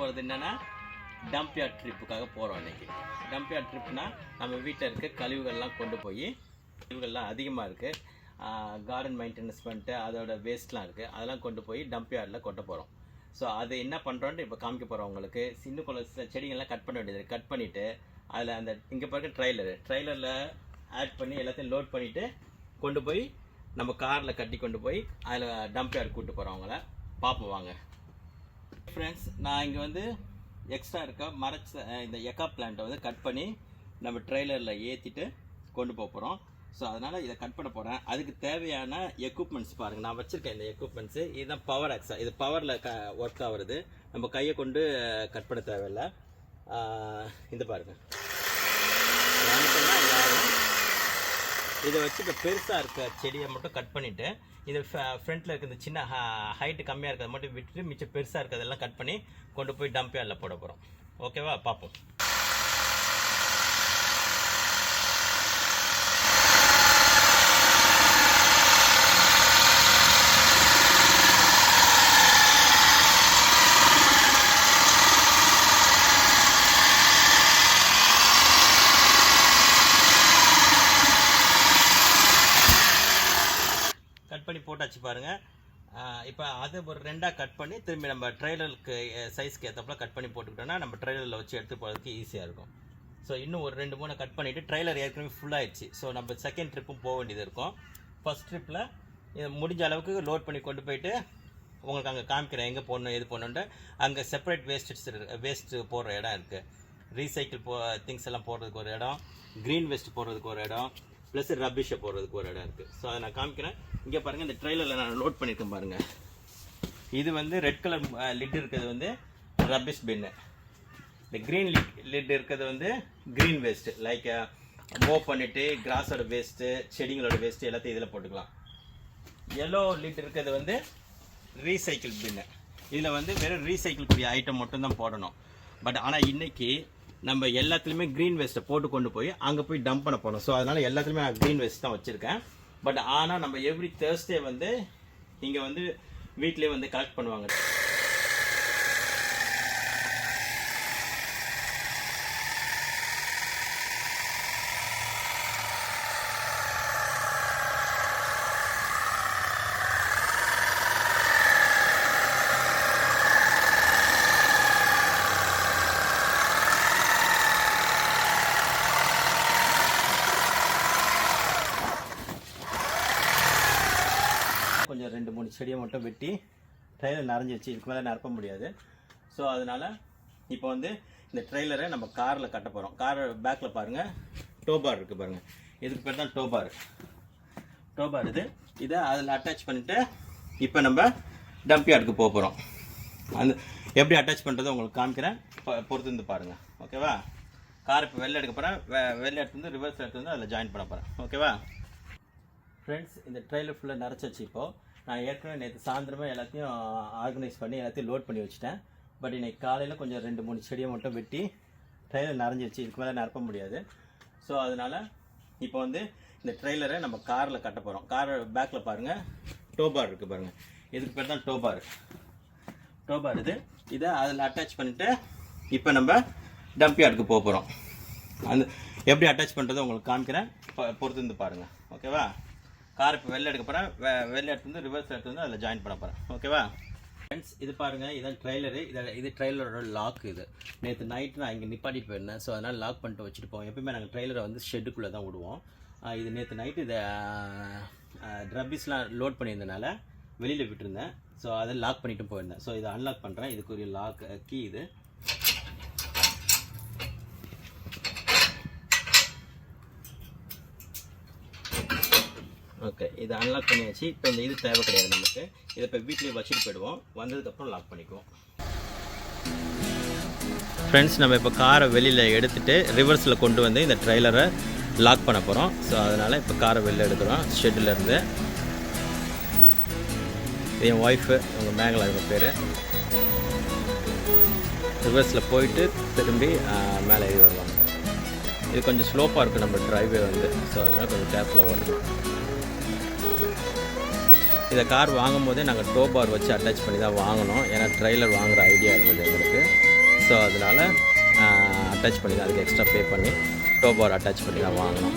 போகிறது என்னென்னா டம்ப்யார்ட் ட்ரிப்புக்காக போகிறோம் இன்னைக்கு. டம்ப்யார்ட் ட்ரிப்னால் நம்ம வீட்டில் இருக்க கழிவுகள்லாம் கொண்டு போய் கழிவுகள்லாம் அதிகமாக இருக்குது கார்டன் மெயின்டெனன்ஸ் பண்ணிட்டு அதோட வேஸ்ட்லாம் இருக்குது அதெல்லாம் கொண்டு போய் டம்ப்யார்டில் கொட்ட போகிறோம் ஸோ அது என்ன பண்ணுறோன்ட்டு இப்போ காமிக்க போகிறோம் உங்களுக்கு. சின்ன குள்ள சில செடிகள்லாம் கட் பண்ண வேண்டியது கட் பண்ணிவிட்டு அதில் அந்த இங்கே பாருங்க ட்ரைலரு ட்ரைலரில் ஆட் பண்ணி எல்லாத்தையும் லோட் பண்ணிவிட்டு கொண்டு போய் நம்ம காரில் கட்டி கொண்டு போய் அதில் டம்ப் யார்டு கூப்பிட்டு போகிறோம் அவங்கள. பார்ப்போம் வாங்க. ஃப்ரெண்ட்ஸ் நான் இங்கே வந்து எக்ஸ்ட்ரா இருக்க மரச்ச இந்த எக்கா பிளான்ட்டை வந்து கட் பண்ணி நம்ம ட்ரெய்லரில் ஏற்றிட்டு கொண்டு போக போகிறோம் ஸோ அதனால் இதை கட் பண்ண போகிறேன் அதுக்கு தேவையான எக்யூப்மெண்ட்ஸ் பாருங்கள் நான் வச்சுருக்கேன் இந்த எக்யூப்மெண்ட்ஸு இதுதான் பவர் ஆக்ஸா இது பவரில் க ஒர்க் ஆகுறது. நம்ம கையை கொண்டு கட் பண்ண தேவையில்லை. ஆஹ் இந்த பாருங்கள் இதை வச்சு இப்போ பெருசாக இருக்க செடியை மட்டும் கட் பண்ணிவிட்டு இது ஃப்ரண்ட்டில் இருக்க இந்த சின்ன ஹைட்டு கம்மியாக இருக்கிறத மட்டும் விட்டுட்டு மிச்சம் பெருசாக இருக்கிறதெல்லாம் கட் பண்ணி கொண்டு போய் டம்ப் யார்டில் போட போகிறோம் ஓகேவா பார்ப்போம் கட் பண்ணி போட்டாச்சு பாருங்க. இப்போ அதை ஒரு ரெண்டாக கட் பண்ணி திரும்பி நம்ம ட்ரெய்லருக்கு சைஸ்க்கு ஏற்றப்பல கட் பண்ணி போட்டுக்கிட்டோம்னா நம்ம ட்ரெய்லரில் வச்சு எடுத்து போகிறதுக்கு ஈஸியாக இருக்கும். ஸோ இன்னும் ஒரு ரெண்டு மூணு கட் பண்ணிவிட்டு ட்ரெய்லர் ஏற்கனவே ஃபுல்லாகிடுச்சு ஸோ நம்ம செகண்ட் ட்ரிப்பும் போக வேண்டியது இருக்கும். ஃபர்ஸ்ட் ட்ரிப்பில் இதை முடிஞ்ச அளவுக்கு லோட் பண்ணி கொண்டு போயிட்டு உங்களுக்கு அங்கே காமிக்கிறேன் எங்கே போடணும் எது போடணுன்ட்டு அங்கே செப்பரேட் வேஸ்டட்ஸ் வேஸ்ட்டு போடுற இடம் இருக்குது ரீசைக்கிள் போ திங்ஸ் எல்லாம் போடுறதுக்கு ஒரு இடம். க்ரீன் வேஸ்ட் போடுறதுக்கு ஒரு இடம். ப்ளஸ் ரப்பிஷை போடுறதுக்கு ஒரு இடம் இருக்குது ஸோ அதை நான் காமிக்கிறேன். இங்கே பாருங்கள் இந்த ட்ரெயிலரில் நான் லோட் பண்ணியிருக்கேன் பாருங்கள் இது வந்து ரெட் கலர் லிட் இருக்கிறது வந்து ரப்பிஷ் பின்னு இந்த க்ரீன் லிட் லிட் இருக்கிறது வந்து க்ரீன் வேஸ்ட்டு லைக் மூவ் பண்ணிவிட்டு கிராஸோட வேஸ்ட்டு செடிங்களோட வேஸ்ட்டு எல்லாத்தையும் இதில் போட்டுக்கலாம். எல்லோ லிட் இருக்கிறது வந்து ரீசைக்கிள் பின்னு இதில் வந்து வெறும் ரீசைக்கிள் கூடிய ஐட்டம் மட்டும்தான் போடணும். பட் ஆனால் இன்றைக்கி நம்ம எல்லாத்துலேயுமே க்ரீன் வேஸ்ட்டை போட்டு கொண்டு போய் அங்கே போய் டம்ப் பண்ண போகணும் ஸோ அதனால் எல்லாத்துலேயுமே நான் க்ரீன் வேஸ்ட் தான் வச்சுருக்கேன். பட் ஆனால் நம்ம எவ்ரி தேர்ஸ்டே வந்து இங்கே வந்து வீட்லேயே வந்து கலெக்ட் பண்ணுவாங்க. கொஞ்சம் ரெண்டு மூணு செடியை மட்டும் வெட்டி ட்ரெயிலர் நிறைஞ்சிருச்சு இதுக்கு மேலே நிரப்ப முடியாது. ஸோ அதனால் இப்போ வந்து இந்த ட்ரெய்லரை நம்ம காரில் கட்ட போகிறோம் கார் பேக்கில் பாருங்கள் டோபார் இருக்குது பாருங்கள் இதுக்கு பேர் தான் டோபார் டோபார் இது. இதை அதில் அட்டாச் பண்ணிவிட்டு இப்போ நம்ம டம்ப் யார்டுக்கு போக போகிறோம் அந்த எப்படி அட்டாச் பண்ணுறதை உங்களுக்கு காமிக்கிறேன். பொ- பொறுத்து இருந்து பாருங்கள் ஓகேவா கார் இப்போ வெளில எடுக்க போகிறேன் வெ வெளில எடுத்து வந்து ரிவர்ஸ் எடுத்து வந்து அதில் ஜாயின் பண்ண போகிறேன் ஓகேவா ஃப்ரெண்ட்ஸ் இந்த ட்ரெயிலர் ஃபுல்லாக நிறச்சாச்சு இப்போது நான் ஏற்கனவே நேற்று சாயந்தரமே எல்லாத்தையும் ஆர்கனைஸ் பண்ணி எல்லாத்தையும் லோட் பண்ணி வச்சுட்டேன். பட் இன்னைக்கு காலையில் கொஞ்சம் ரெண்டு மூணு செடியை மட்டும் வெட்டி ட்ரெயிலர் நிறைஞ்சிருச்சு. இதுக்கு மேலே நிரப்ப முடியாது. ஸோ அதனால் இப்போ வந்து இந்த ட்ரெய்லரை நம்ம காரில் கட்ட போகிறோம் கார் பேக்கில் பாருங்கள் டோபார் இருக்குது பாருங்கள் இதுக்கு பேர் தான் டோபார் டோபார் இது. இதை அதில் அட்டாச் பண்ணிவிட்டு இப்போ நம்ம டம்ப் யார்டுக்கு போக போகிறோம் அந்த எப்படி அட்டாச் பண்ணுறது உங்களுக்கு காமிக்கிறேன். பொறுத்து இருந்து பாருங்கள் ஓகேவா கார் இப்போ வெளில எடுக்க போகிறேன் வெளில எடுத்து வந்து ரிவர்ஸ் எடுத்து வந்து அதில் ஜாயின் பண்ண போகிறேன் ஓகேவா ஃப்ரெண்ட்ஸ் இது பாருங்கள் இதான் ட்ரெய்லரு இதை இது ட்ரெய்லரோட லாக் இது. நேற்று நைட்டு நான் இங்கே நிப்பாட்டிட்டு போயிருந்தேன். ஸோ அதனால் லாக் பண்ணிட்டு வச்சுட்டு போவோம். எப்பயுமே நாங்கள் ட்ரெய்லரை வந்து ஷெட்டுக்குள்ளே தான் விடுவோம். இது நேற்று நைட்டு இதை ட்ரப்பிஸ்லாம் லோட் பண்ணியிருந்தனால வெளியில் விட்டுருந்தேன். ஸோ அதை லாக் பண்ணிவிட்டு போயிருந்தேன். ஸோ இதை அன்லாக் பண்ணுறேன் இதுக்குரிய லாக் கீ இது. ஓகே இதை அன்லாக் பண்ணியாச்சு இப்போ இந்த இது தேவை கிடையாது நமக்கு. இதை இப்போ வீட்லேயே வச்சுட்டு போயிடுவோம். வந்ததுக்கப்புறம் லாக் பண்ணிக்குவோம். ஃப்ரெண்ட்ஸ் நம்ம இப்போ காரை வெளியில் எடுத்துகிட்டு ரிவர்ஸில் கொண்டு வந்து இந்த ட்ரெய்லரை லாக் பண்ண போகிறோம் ஸோ அதனால் இப்போ காரை வெளில எடுக்கிறோம் ஷெட்டிலேருந்து என் ஒய்ஃபு உங்கள் மேகலா இருக்க பேர் ரிவர்ஸில் போயிட்டு திரும்பி மேலே ஏறி வருவாங்க இது கொஞ்சம் ஸ்லோப்பாக இருக்குது நம்ம ட்ரைவே வந்து. ஸோ அதனால் கொஞ்சம் கேர்ஃபுல்லாக ஓடணும். இந்த கார் வாங்கும் போதே நாங்கள் டோ பார் வச்சு அட்டாச் பண்ணி தான் வாங்கினோம் ஏன்னா ட்ரெய்லர் வாங்குகிற ஐடியா இருந்தது எங்களுக்கு. ஸோ அதனால் அட்டாச் பண்ணி தான் அதுக்கு எக்ஸ்ட்ரா பே பண்ணி டோ பார் அட்டாச் பண்ணி தான் வாங்கினோம்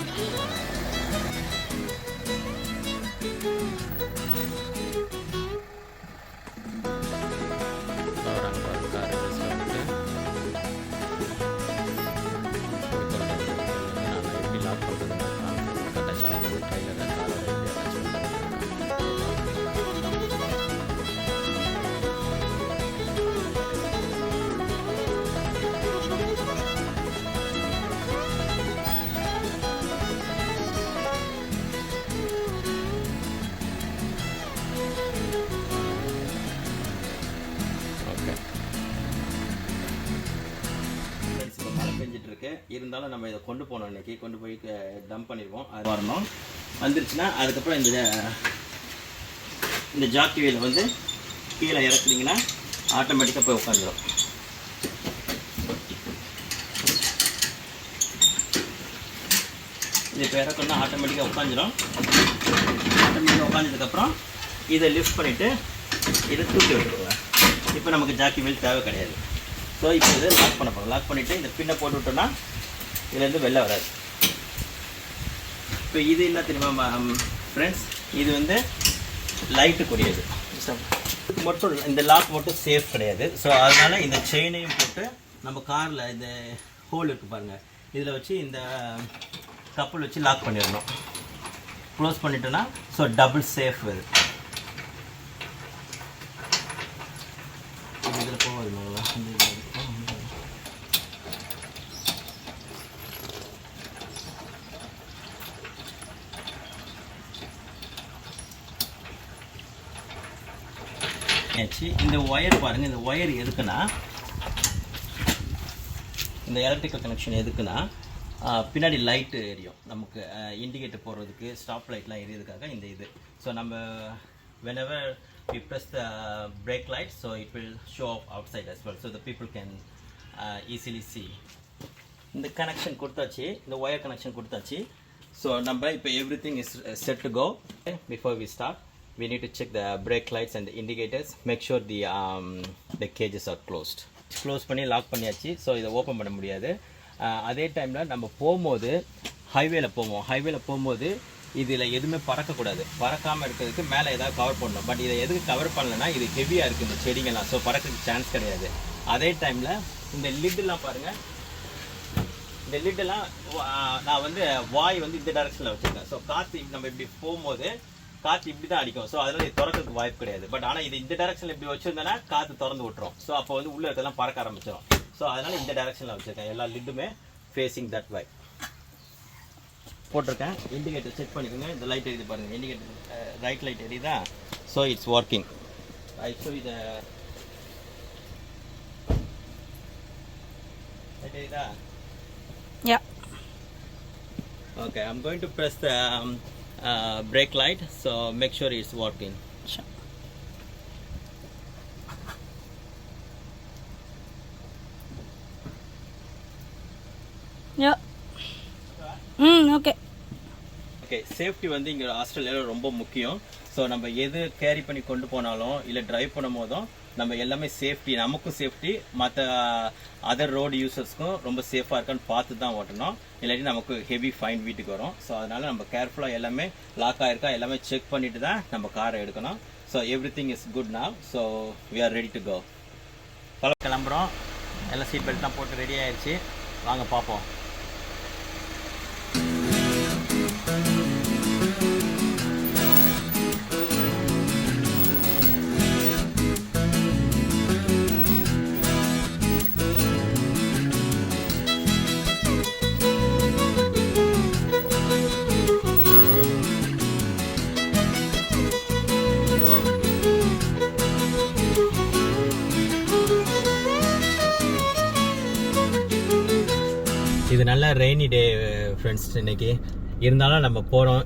இருந்தாலும் நம்ம இதை கொண்டு போனோம் இன்றைக்கி கொண்டு போய் டம்ப் பண்ணிடுவோம் அது வரணும். வந்துருச்சுன்னா அதுக்கப்புறம் இந்த இந்த ஜாக்கி வீல் வந்து கீழே இறக்குனீங்கன்னா ஆட்டோமேட்டிக்காக போய் உட்காந்துரும். இது இப்போ இறக்கணும்னா ஆட்டோமேட்டிக்காக உட்காந்துரும். ஆட்டோமேட்டிக்காக உட்காந்ததுக்கப்புறம் இதை லிஃப்ட் பண்ணிவிட்டு இதை தூக்கி விட்டுருவேன் இப்போ நமக்கு ஜாக்கி வீல் தேவை கிடையாது. ஸோ இப்போ இதை லாக் பண்ண போகிறோம் லாக் பண்ணிவிட்டு இந்த பின்னை போட்டு விட்டோம்னா இதுலேருந்து வெளில வராது. இப்போ இது என்ன தெரியுமா ஃப்ரெண்ட்ஸ் இது வந்து லைட்டுக்குரியது மட்டும் இந்த லாக் மட்டும் சேஃப் கிடையாது. ஸோ அதனால் இந்த செயினையும் போட்டு நம்ம காரில் இந்த ஹோல் இருக்கு பாருங்கள் இதில் வச்சு இந்த கப்பல் வச்சு லாக் பண்ணிடணும். க்ளோஸ் பண்ணிட்டோன்னா ஸோ டபுள் சேஃப் இருக்குது இதில் போகாது மேலே இந்த இதுல இருக்கும். ஆயிடுச்சு இந்த ஒயர் பாருங்கள் இந்த ஒயர் எதுக்குன்னா இந்த எலக்ட்ரிக்கல் கனெக்ஷன் எதுக்குன்னா பின்னாடி லைட்டு எரியும். நமக்கு இண்டிகேட்டர் போடுறதுக்கு ஸ்டாப் லைட்லாம் எரியதுக்காக இந்த இது. ஸோ நம்ம whenever we press the brake light so it will show off outside as well. So the people can uh, easily see. இந்த கனெக்ஷன் கொடுத்தாச்சு இந்த ஒயர் கனெக்ஷன் கொடுத்தாச்சு. ஸோ நம்ம இப்போ everything is set to go before we start we need to check the brake lights and the indicators. Make sure the um, the cages are closed. Close பண்ணி lock பண்ணியாச்சு. So இதை open பண்ண முடியாது. அதே டைமில் நம்ம போகும்போது ஹைவேல போவோம். ஹைவேல போகும்போது இதில் எதுவுமே பறக்கக்கூடாது. பறக்காமல் இருக்கிறதுக்கு மேலே ஏதாவது கவர் பண்ணணும். பட் இதை எதுக்கு கவர் பண்ணலன்னா இது ஹெவியாக இருக்குது இந்த செடிங்கெல்லாம். ஸோ பறக்கிறதுக்கு சான்ஸ் கிடையாது. அதே டைமில் இந்த லிட்லாம் பாருங்கள் இந்த லிட்டெல்லாம் நான் வந்து வாய் வந்து இந்த டைரக்ஷனில் வச்சுருக்கேன். ஸோ காற்று நம்ம இப்படி போகும்போது காற்று இப்படி தான் அடிக்கும். ஸோ அதனால இது திறக்கிறதுக்கு வாய்ப்பு கிடையாது. பட் ஆனால் இது இந்த டைரக்ஷனில் இப்படி வச்சிருந்தேன்னா காற்று திறந்து விட்டுரும். ஸோ அப்போ வந்து உள்ள இருக்கலாம் பறக்க ஆரம்பிச்சிடும் ஸோ அதனால இந்த டைரக்ஷனில் வச்சிருக்கேன். எல்லா லிட்டுமே ஃபேஸிங் தட் வை போட்டிருக்கேன். இண்டிகேட்டர் செக் பண்ணிக்கோங்க. இந்த லைட் எரியுது பாருங்க. Indicator right light எரியுதா? So it's working I show இதை லைட் எரியுதா? Yeah. Okay, I'm going to press the um, uh, brake light, so make sure it's working. Sure. Yeah. Hmm okay okay safety வந்து இங்கே ஆஸ்திரேலியாவில் ரொம்ப முக்கியம் so நம்ம எது carry பண்ணி கொண்டு போனாலும் இல்லை ட்ரைவ் பண்ணும் போதும் நம்ம எல்லாமே சேஃப்டி நமக்கும் சேஃப்டி மற்ற அதர் ரோடு யூசர்ஸ்க்கும் ரொம்ப சேஃபாக இருக்கான்னு பார்த்து தான் ஓட்டணும். இல்லாட்டி நமக்கு ஹெவி ஃபைன் வீட்டுக்கு வரும். ஸோ அதனால் நம்ம கேர்ஃபுல்லாக எல்லாமே லாக் ஆகிருக்கா எல்லாமே செக் பண்ணிட்டு தான் நம்ம காரை எடுக்கணும். So everything is good now so we are ready to go கிளம்புறோம். எல்லாம் சீட் பெல்ட்லாம் போட்டு ரெடி ஆயிடுச்சு வாங்க பார்ப்போம். இது நல்ல ரெய்னி டே ஃப்ரெண்ட்ஸ் இன்னைக்கு. இருந்தாலும் நம்ம போகிறோம்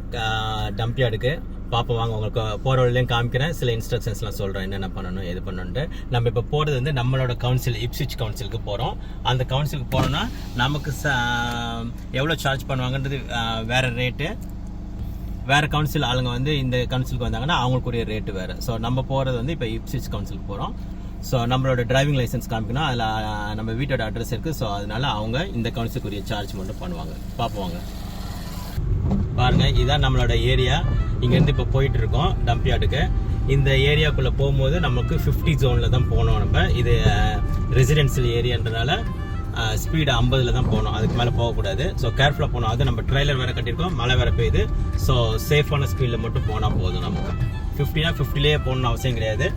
டம்ப் uh, யார்டுக்கு பார்ப்போம் வாங்க உங்களுக்கு போகிற வழியிலையும் காமிக்கிறேன். சில இன்ஸ்ட்ரக்ஷன்ஸ்லாம் சொல்கிறேன் என்னென்ன பண்ணணும் எது பண்ணணுன்ட்டு நம்ம இப்போ போகிறது வந்து நம்மளோட கவுன்சில் இப்சிச் கவுன்சிலுக்கு போகிறோம் அந்த கவுன்சிலுக்கு போனோம்னா நமக்கு ச uh, எவ்வளோ சார்ஜ் பண்ணுவாங்கன்றது வேறு ரேட்டு வேறு கவுன்சில் ஆளுங்க வந்து இந்த கவுன்சிலுக்கு வந்தாங்கன்னா அவங்களுக்குரிய ரேட்டு வேறு. ஸோ நம்ம போகிறது வந்து இப்போ இப்சிச் கவுன்சிலுக்கு போகிறோம் ஸோ நம்மளோட டிரைவிங் லைசன்ஸ் காமிக்கணும். அதில் நம்ம வீட்டோட அட்ரஸ் இருக்குது ஸோ அதனால அவங்க இந்த கவுன்சிலுக்குரிய சார்ஜ் மட்டும் பண்ணுவாங்க. பார்ப்பாங்க பாருங்கள் இதுதான் நம்மளோட ஏரியா இங்கேருந்து இப்போ போயிட்டு இருக்கோம் டம்பியாட்டுக்கு இந்த ஏரியாக்குள்ளே போகும்போது நமக்கு ஃபிஃப்டி ஜோனில் தான் போனோம் நம்ம. இது ரெசிடென்சியல் ஏரியான்றனால ஸ்பீடு ஐம்பதில் தான் போகணும். அதுக்கு மேலே போகக்கூடாது. ஸோ கேர்ஃபுல்லாக போகணும். அது நம்ம ட்ரைலர் வேறு கட்டியிருக்கோம். மழை வேறு பெய்யுது. ஸோ சேஃபான ஸ்பீடில் மட்டும் போனால் போதும் நமக்கு. ஃபிஃப்டினா ஃபிஃப்டிலேயே போகணும்னு அவசியம் கிடையாது.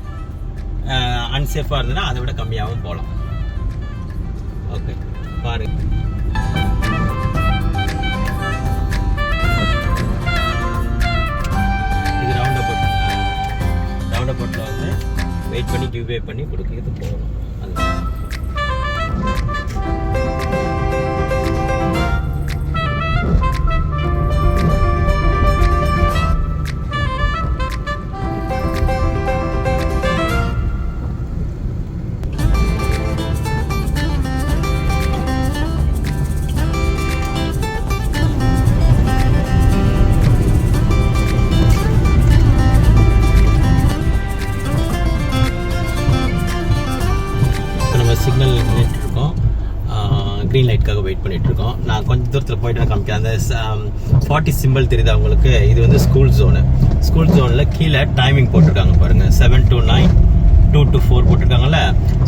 அன்சேஃபாக இருந்ததுன்னா அதை விட கம்மியாகவும் போகலாம். ஓகே பாருங்கள் இது ரவுண்ட் அபவுட் ரவுண்ட் அபவுட்டில் வந்து வெயிட் பண்ணி கிவ் வே பண்ணி கொடுக்கிறது போகணும். இருக்குது அந்த ஃபார்ட்டி சிம்பிள் தெரியுது அவங்களுக்கு இது வந்து ஸ்கூல் ஜோனு ஸ்கூல் ஜோனில் கீழே டைமிங் போட்டிருக்காங்க பாருங்கள் seven to nine two to four போட்டிருக்காங்கல்ல?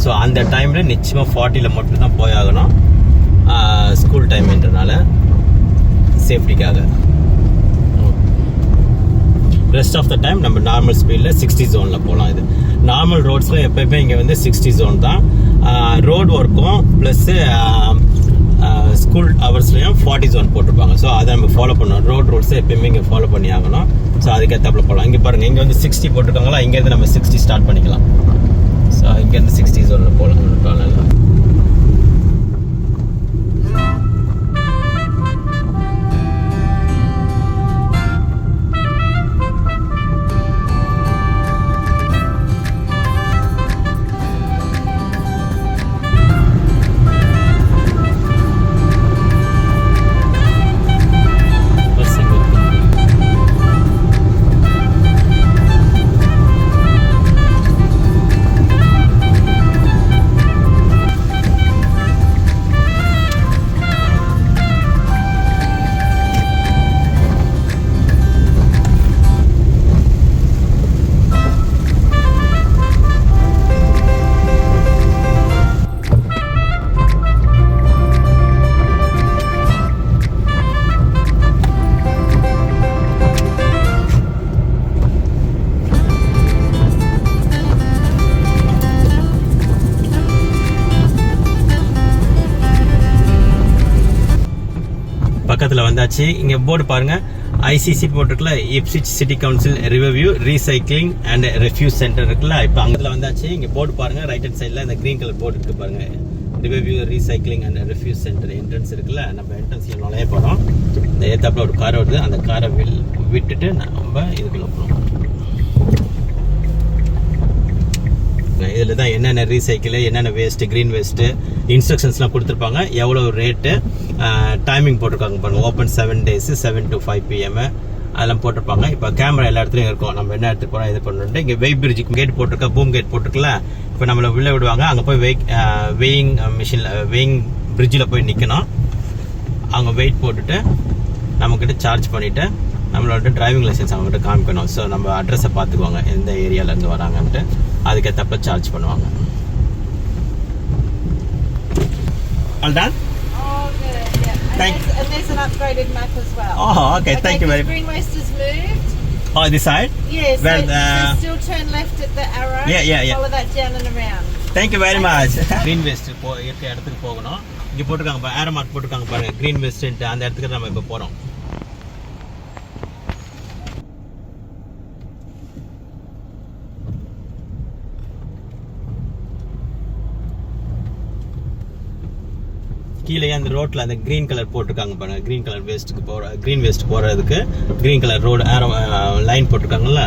So அந்த டைமில் நிச்சயமாக ஃபார்ட்டியில் மட்டும் தான் போயாகணும் ஸ்கூல் டைம்ன்றனால சேஃப்டிக்காக ரெஸ்ட் ஆஃப் த டைம் நம்ம நார்மல் ஸ்பீடில் சிக்ஸ்டி ஜோனில் போகலாம் இது. நார்மல் ரோட்ஸில் எப்பயுமே இங்கே வந்து சிக்ஸ்டி ஜோன் தான். ரோடு ஒர்க்கும் ப்ளஸ்ஸு ஸ்கூல் ஹவர்ஸ்லையும் ஃபார்ட்டி ஜோன் போட்டிருப்பாங்க. ஸோ அதை நம்ம ஃபாலோ பண்ணணும். ரோட் ரூல்ஸை எப்பயுமே இங்கே ஃபாலோ பண்ணி ஆகணும். ஸோ அதுக்கேற்றாப்புல போகலாம் இங்கே பாருங்கள் இங்கே வந்து சிக்ஸ்டி போட்டிருக்காங்களா? இங்கேருந்து நம்ம சிக்ஸ்டி ஸ்டார்ட் பண்ணிக்கலாம். ஸோ இங்கேருந்து சிக்ஸ்டி ஜோனில் போகலாம் ப்ராப்ளம் இல்லை வந்தாச்சு இங்கே போர்டு பாருங்க. ICC போட்டிருக்குல Ipswich city council review recycling and refuse centre இருக்குல்ல இப்போ அங்கத்தில் வந்தாச்சு. இங்கே போர்டு பாருங்கள் ரைட் ஹேண்ட் சைடில் இந்த க்ரீன் கலர் போர்டு இருக்கு பாருங்க. Review recycling and refuse centre entrance இருக்குல்ல நம்ம என்ட்ரன்ஸில் நுழைய போகிறோம் இந்த ஏத்தாப்பில் ஒரு கார் வருது. அந்த காரை வில் விட்டுட்டு நம்ம இதுக்குள்ள போகிறோம் இதில் தான் என்னென்ன ரீசைக்கிள் என்னென்ன வேஸ்ட்டு க்ரீன் வேஸ்ட்டு இன்ஸ்ட்ரக்ஷன்ஸ்லாம் கொடுத்துருப்பாங்க. எவ்வளோ ரேட்டு டைமிங் போட்டிருக்காங்க பாருங்கள் open seven days seven to five PM அதெல்லாம் போட்டிருப்பாங்க. இப்போ கேமரா எல்லா இடத்துலையும் இருக்கும். நம்ம என்ன இடத்துக்கு போகிறோம் இது பண்ணுறோம் இங்கே வெயிட் பிரிட்ஜுக்கு கேட் போட்டிருக்கா பூம் கேட் போட்டிருக்கல இப்போ நம்மளை உள்ளே விடுவாங்க. அங்கே போய் வெயிட் வெயிங் மிஷினில் வெயிங் பிரிட்ஜில் போய் நிற்கணும் அவங்க வெயிட் போட்டுட்டு நம்மக்கிட்ட சார்ஜ் பண்ணிவிட்டு நம்மளோட டிரைவிங் லைசன்ஸ் அவங்ககிட்ட காமிக்கணும். ஸோ நம்ம அட்ரஸை பார்த்துக்குவாங்க. எந்த ஏரியாவிலேருந்து வராங்கன்ட்டு. அதுக்கேற்றப்ப சார்ஜ் பண்ணுவாங்க all done Oh, good. Yeah. And, Thank- there's, and there's an upgraded map as well. Oh, okay. Thank you very 'cause Green Waste has moved. Oh, this side? Yeah, so, Well, uh, so still turn left at the arrow. Yeah, yeah, yeah. Follow that down and around. Thank you very much green waste போ இருக்க இடத்துக்கு போகணும் இங்கே போட்டிருக்காங்க arrow mark போட்டிருக்காங்க பாருங்க green waste அந்த இடத்துக்கு நம்ம இப்போ போகிறோம் கீழே அந்த ரோட்ல அந்த கிரீன் கலர் போட்டிருக்காங்க பாருங்க. கிரீன் கலர் வேஸ்ட்டுக்கு போகிற க்ரீன் வேஸ்ட் போகிறதுக்கு green colour road arrow line போட்டிருக்காங்கல்ல?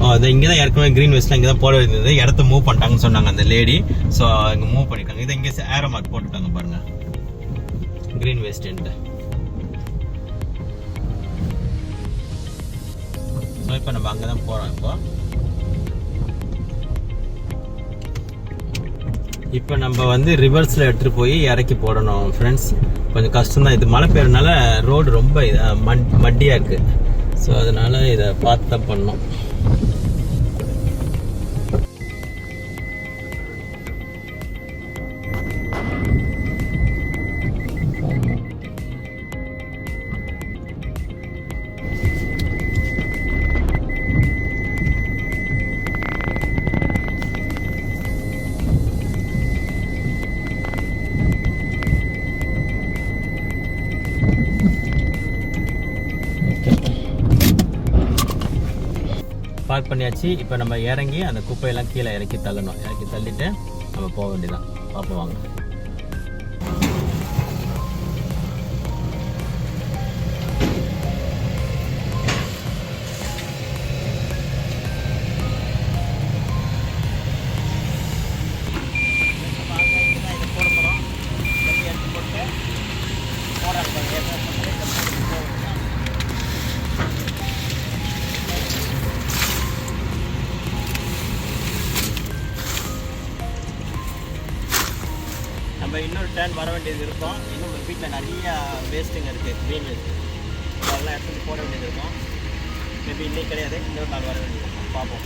ஓ அதை இங்கே தான் ஏற்கனவே க்ரீன் வேஸ்ட்லாம் இங்கே தான் போட இருந்தது இடத்த மூவ் பண்ணிட்டாங்கன்னு சொன்னாங்க அந்த லேடி ஸோ இங்கே மூவ் பண்ணிருக்காங்க இதை இங்கே ஏரோ மார்க் போட்டுட்டாங்க பாருங்க. க்ரீன் வேஸ்ட்டு ஸோ இப்போ நம்ம அங்கே தான் போகிறோம் இப்போ. இப்போ நம்ம வந்து ரிவர்ஸில் எடுத்துகிட்டு போய் இறக்கி போடணும் ஃப்ரெண்ட்ஸ் கொஞ்சம் கஷ்டம் தான் இது மழை பெய்யறதுனால ரோடு ரொம்ப இதாக மண் மட்டியாக இருக்குது ஸோ அதனால் இதை பார்த்து தான் பண்ணணும். பண்ணியாச்சு. இப்போ நம்ம இறங்கி அந்த குப்பையெல்லாம் கீழே இறக்கி தள்ளணும். இறக்கி தள்ளிட்டு நம்ம போக வேண்டியதான் பார்ப்போம் வாங்க. ரிட்டர்ன் வர வேண்டியது இருக்கும். இன்னும் வீட்டில் நிறைய வேஸ்ட்டுங்க இருக்குது க்ரீன் வேஸ்ட் அதெல்லாம் எடுத்துகிட்டு போட வேண்டியது இருக்கும். மேபி இன்னைக்கு கிடையாது. இன்னொரு நாள் வர வேண்டியது இருக்கும். பார்ப்போம்.